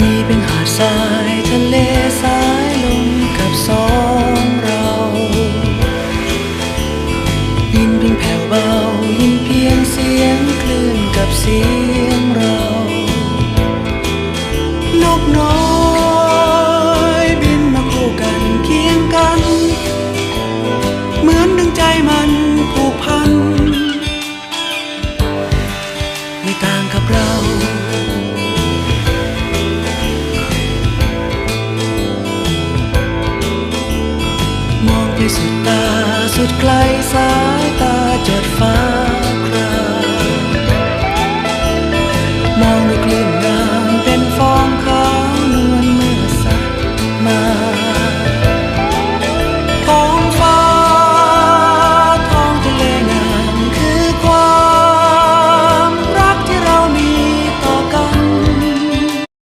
มีเป็นหาดทรายทะเลสายลมกับสองเรายินเพียงแผ่วเบายินเพียงเสียงคลื่นกับเสียงเรานกน้อยบินมาคู่กันเคียงกัน เหมือนดึงใจมันผูกพันไม่ต่างกับเรา สุดตาสุดไกลสาย